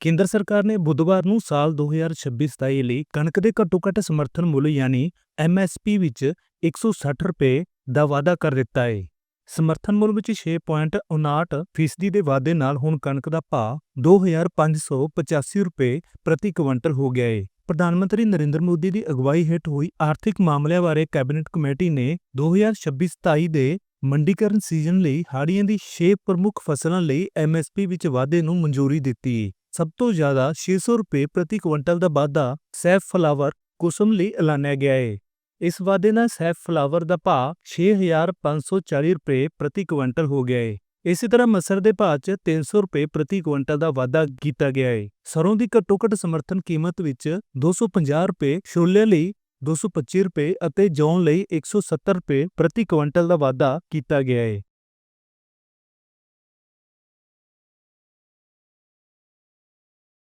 ਕੇਂਦਰ ਸਰਕਾਰ ਨੇ ਬੁੱਧਵਾਰ ਨੂੰ ਸਾਲ 2026-27 ਲਈ ਕਣਕ ਦੇ ਘੱਟੋ-ਘੱਟ ਸਮਰਥਨ ਮੁੱਲ ਯਾਨੀ ਐਮਐਸਪੀ ਵਿੱਚ 160 ਰੁਪਏ ਦਾ ਵਾਅਦਾ ਕਰ ਦਿੱਤਾ ਹੈ। ਸਮਰਥਨ ਮੁੱਲ ਵਿੱਚ 6.59 ਫੀਸਦੀ ਦੇ ਵਾਧੇ ਨਾਲ ਹੁਣ ਕਣਕ ਦਾ ਭਾਅ 2585 ਰੁਪਏ ਪ੍ਰਤੀ ਕੁਇੰਟਲ ਹੋ ਗਿਆ ਹੈ। ਪ੍ਰਧਾਨ ਮੰਤਰੀ ਨਰਿੰਦਰ ਮੋਦੀ ਦੀ ਅਗਵਾਈ ਹੇਠ ਹੋਈ ਆਰਥਿਕ ਮਾਮਲਿਆਂ ਬਾਰੇ ਕੈਬਨਿਟ ਕਮੇਟੀ ਨੇ 2026-27 ਦੇ ਮੰਡੀਕਰਨ ਸੀਜ਼ਨ ਲਈ ਹਾੜੀਆਂ ਦੀ 6 ਪ੍ਰਮੁੱਖ ਫਸਲਾਂ ਲਈ ਐਮਐਸਪੀ ਵਿੱਚ ਵਾਧੇ ਨੂੰ ਮਨਜ਼ੂਰੀ ਦਿੱਤੀ ਹੈ। ਸਭ ਤੋਂ ਜ਼ਿਆਦਾ 600 ਰੁਪਏ ਪ੍ਰਤੀ ਕੁਇੰਟਲ ਦਾ ਵਾਧਾ ਸੈਫ ਫਲਾਵਰ ਕੁਸਮ ਲਈ ਐਲਾਨਿਆ ਗਿਆ ਹੈ। ਇਸ ਵਾਧੇ ਨਾਲ ਸੈਫ ਫਲਾਵਰ ਦਾ ਭਾਅ 6540 ਰੁਪਏ ਪ੍ਰਤੀ ਕੁਇੰਟਲ ਹੋ ਗਿਆ ਹੈ। ਇਸੇ ਤਰ੍ਹਾਂ ਮਸਰ ਦੇ ਭਾਅ 'ਚ 300 ਰੁਪਏ ਪ੍ਰਤੀ ਕੁਇੰਟਲ ਦਾ ਵਾਧਾ ਕੀਤਾ ਗਿਆ ਹੈ। ਸਰੋਂ ਦੀ ਘੱਟੋ-ਘੱਟ ਸਮਰਥਨ ਕੀਮਤ ਵਿੱਚ 250 ਰੁਪਏ, ਛੋਲਿਆਂ ਲਈ 225 ਰੁਪਏ ਅਤੇ ਜੌਂ ਲਈ 170 ਰੁਪਏ ਪ੍ਰਤੀ ਕੁਇੰਟਲ ਦਾ ਵਾਧਾ ਕੀਤਾ ਗਿਆ ਹੈ।